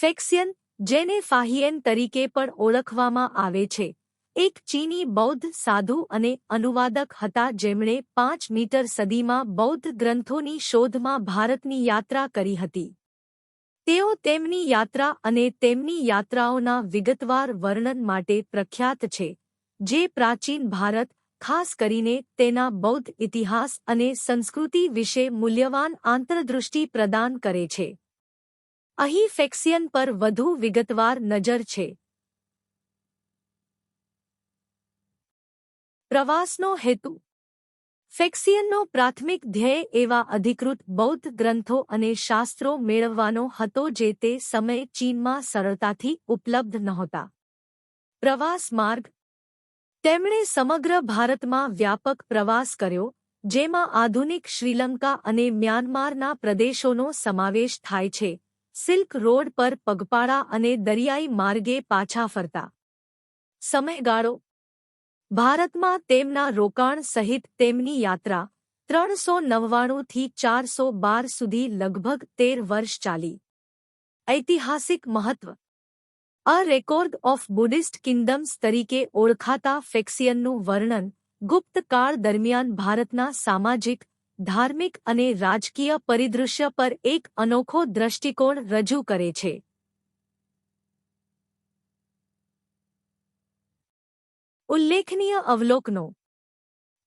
ફેક્સિયન, જેને ફાહિયન તરીકે પણ ઓળખવામાં આવે છે, એક ચીની બૌદ્ધ સાધુ અને અનુવાદક હતા જેમણે પાંચ મીટર સદીમાં બૌદ્ધ ગ્રંથોની શોધમાં ભારતની યાત્રા કરી હતી. તેઓ તેમની યાત્રા અને તેમની યાત્રાઓના વિગતવાર વર્ણન માટે પ્રખ્યાત છે, જે પ્રાચીન ભારત, ખાસ કરીને તેના બૌદ્ધ ઇતિહાસ અને સંસ્કૃતિ વિશે મૂલ્યવાન આંતરદૃષ્ટિ પ્રદાન કરે છે. અહીં ફેક્સિયન પર વધુ વિગતવાર નજર છે. પ્રવાસનો હેતુ. ફેક્સિયનનો પ્રાથમિક ધ્યેય એવા અધિકૃત બૌદ્ધ ગ્રંથો અને શાસ્ત્રો મેળવવાનો હતો જે તે સમયે ચીનમાં સરળતાથી ઉપલબ્ધ નહોતા. પ્રવાસ માર્ગ. તેમણે સમગ્ર ભારતમાં વ્યાપક પ્રવાસ કર્યો, જેમાં આધુનિક શ્રીલંકા અને મ્યાનમારના પ્રદેશોનો સમાવેશ થાય છે. સિલ્ક રોડ પર પગપાળા અને દરિયાઈ માર્ગે પાછા ફરતા. સમયગાળો. ભારતમાં તેમના રોકાણ સહિત તેમની યાત્રા ત્રણસો નવ્વાણુંથી ચારસો બાર સુધી લગભગ તેર વર્ષ ચાલી. ઐતિહાસિક મહત્વ. A record of Buddhist kingdoms તરીકે ઓળખાતા ફેક્સિયનનું વર્ણન ગુપ્તકાળ દરમિયાન ભારતના સામાજિક ધાર્મિક અને રાજકીય પરિદૃશ્ય પર એક અનોખો દ્રષ્ટિકોણ રજૂ કરે છે. ઉલ્લેખનીય અવલોકનો.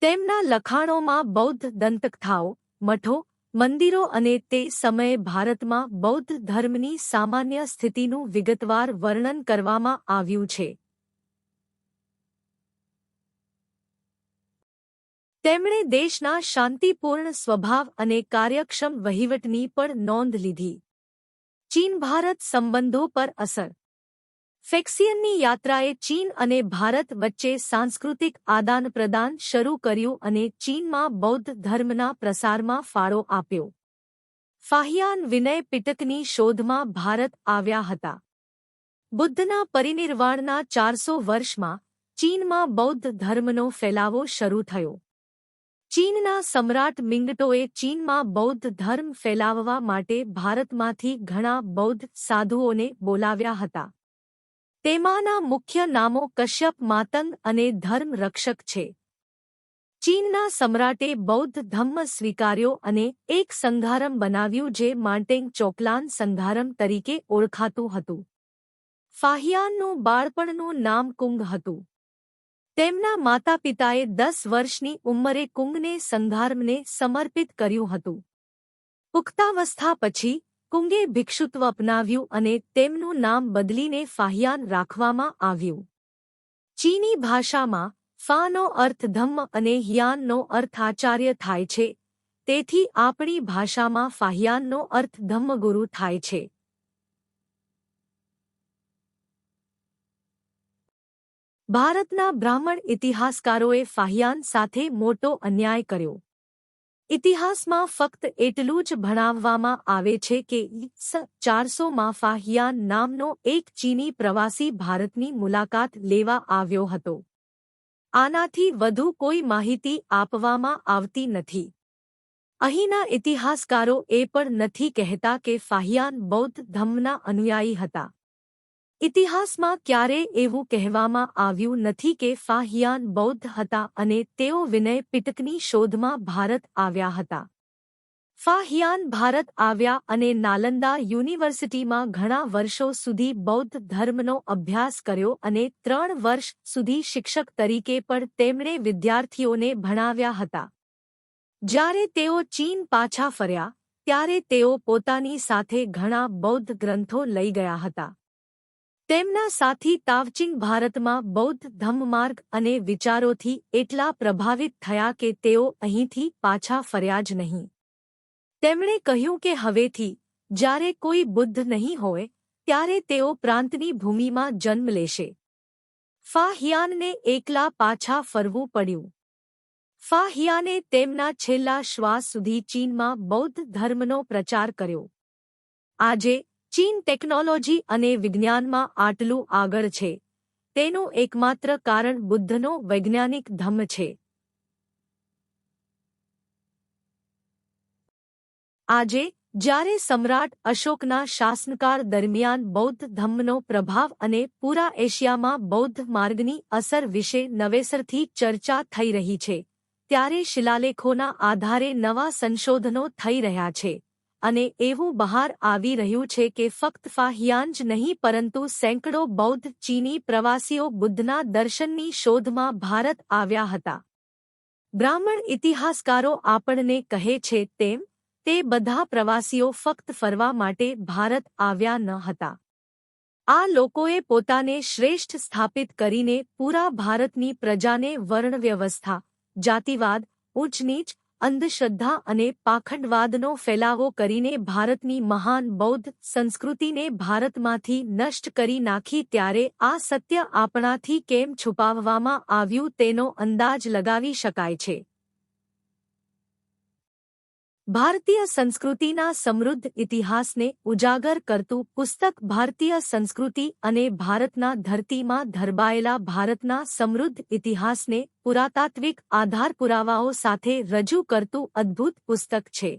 તેમના લખાણોમાં બૌદ્ધ દંતકથાઓ, મઠો, મંદિરો અને તે સમયે ભારતમાં બૌદ્ધ ધર્મની સામાન્ય સ્થિતિનું વિગતવાર વર્ણન કરવામાં આવ્યું છે. તેમણે દેશના શાંતિપૂર્ણ સ્વભાવ અને કાર્યક્ષમ વહીવટની પણ નોંધ લીધી. ચીન ભારત સંબંધો પર અસર. ફેક્સિયનની યાત્રાએ ચીન અને ભારત વચ્ચે સાંસ્કૃતિક આદાનપ્રદાન શરૂ કર્યું અને ચીનમાં બૌદ્ધ ધર્મના પ્રસારમાં ફાળો આપ્યો. ફાહિયાન વિનય પિટકની શોધમાં ભારત આવ્યા હતા. બુદ્ધના પરિનિર્વાણના ચારસો વર્ષમાં ચીનમાં બૌદ્ધ ધર્મનો ફેલાવો શરૂ થયો. ચીનના સમ્રાટ મિંગટોએ ચીનમાં બૌદ્ધ ધર્મ ફેલાવવા માટે ભારતમાંથી ઘણા બૌદ્ધ સાધુઓને બોલાવ્યા હતા. તેમાંના મુખ્ય નામો કશ્યપ માતંગ અને ધર્મ રક્ષક છે. ચીનના સમ્રાટે બૌદ્ધ ધમ્મ સ્વીકાર્યો અને એક સંઘારમ બનાવ્યું જે માન્ટેંગ ચોકલાન સંઘારમ તરીકે ઓળખાતું હતું. ફાહિયાનનું બાળપણનું નામ કુંગ હતું. તેમના માતા પિતાએ દસ વર્ષની ઉંમરે કુંગને સંધાર્મને સમર્પિત કર્યું હતું. પુખ્તાવસ્થા પછી, કુંગે ભિક્ષુત્વ અપનાવ્યું અને તેમનું નામ બદલીને ફાહિયાન રાખવામાં આવ્યું. ચીની ભાષામાં, ફાનો અર્થ ધમ્મ અને હિયાનનો અર્થ આચાર્ય થાય છે. તેથી આપણી ભાષામાં ફાહિયાનનો અર્થ ધમ્મગુરુ થાય છે. ભારતના બ્રાહ્મણ ઇતિહાસકારોએ ફાહિયાન સાથે મોટો અન્યાય કર્યો. ઇતિહાસમાં ફક્ત એટલું જ ભણાવવામાં આવે છે કે ઈસ ચારસોમાં ફાહિયાન નામનો એક ચીની પ્રવાસી ભારતની મુલાકાત લેવા આવ્યો હતો. આનાથી વધુ કોઈ માહિતી આપવામાં આવતી નથી. અહીંના ઇતિહાસકારો એ પણ નથી કહેતા કે ફાહિયાન બૌદ્ધ ધમ્મના અનુયાયી હતા. ઇતિહાસમાં ક્યારે એવું કહેવામાં આવ્યું નથી કે ફાહિયાન બૌદ્ધ હતા અને તેઓ વિનય પિટકની શોધમાં ભારત આવ્યા હતા. ફાહિયાન ભારત આવ્યા અને નાલંદા યુનિવર્સિટીમાં ઘણા વર્ષો સુધી બૌદ્ધ ધર્મનો અભ્યાસ કર્યો અને ત્રણ વર્ષ સુધી શિક્ષક તરીકે પણ તેમણે વિદ્યાર્થીઓને ભણાવ્યા હતા. જ્યારે તેઓ ચીન પાછા ફર્યા, ત્યારે તેઓ પોતાની સાથે ઘણા બૌદ્ધ ગ્રંથો લઈ ગયા હતા. તેમના સાથી તાવચિંગ ભારતમાં બૌદ્ધ ધમ્મમાર્ગ અને વિચારોથી એટલા પ્રભાવિત થયા કે તેઓ અહીંથી પાછા ફર્યા જ નહીં. તેમણે કહ્યું કે હવેથી, જ્યારે કોઈ બુદ્ધ નહીં હોય, ત્યારે તેઓ પ્રાંતની ભૂમિમાં જન્મ લેશે. ફાહિયાનને એકલા પાછા ફરવું પડ્યું. ફાહિયાને તેમના છેલ્લા શ્વાસ સુધી ચીનમાં બૌદ્ધ ધર્મનો પ્રચાર કર્યો. આજે ચીન ટેકનોલોજી અને વિજ્ઞાનમાં આટલું આગળ છે. તેનું એકમાત્ર કારણ બુદ્ધનો વૈજ્ઞાનિક ધમ છે. આજે, જ્યારે સમ્રાટ અશોકના શાસનકાળ દરમિયાન બૌદ્ધ ધમ્મનો પ્રભાવ અને પૂરા એશિયામાં બૌદ્ધ માર્ગની અસર વિશે નવેસરથી ચર્ચા થઈ રહી છે, ત્યારે શિલાલેખોના આધારે નવા સંશોધનો થઈ રહ્યા છે. અને એવું બહાર આવી રહ્યું છે કે ફક્ત ફાહિયાન જ નહીં, પરંતુ સેંકડો બૌદ્ધ ચીની પ્રવાસીઓ બુદ્ધના દર્શનની શોધમાં ભારત આવ્યા હતા. બ્રાહ્મણ ઇતિહાસકારો આપણને કહે છે તેમ, તે બધા પ્રવાસીઓ ફક્ત ફરવા માટે ભારત આવ્યા ન હતા. આ લોકોએ પોતાને શ્રેષ્ઠ સ્થાપિત કરીને પૂરા ભારતની પ્રજાને વર્ણવ્યવસ્થા, જાતિવાદ, ઊંચ નીચ અંધશ્રદ્ધા અને પાખંડવાદનો ફેલાવો કરીને ભારતની મહાન બૌદ્ધ સંસ્કૃતિને ભારતમાંથી નષ્ટ કરી નાખી ત્યારે આ સત્ય આપણાથી કેમ છુપાવવામાં આવ્યું તેનો અંદાજ લગાવી શકાય છે. ભારતીય સંસ્કૃતિના સમૃદ્ધ ઇતિહાસને ઉજાગર કરતું પુસ્તક ભારતીય સંસ્કૃતિ અને ભારતના ધરતીમાં ધરબાયેલા ભારતના સમૃદ્ધ ઇતિહાસને પુરાતાત્વિક આધાર પુરાવાઓ સાથે રજૂ કરતું અદ્ભુત પુસ્તક છે.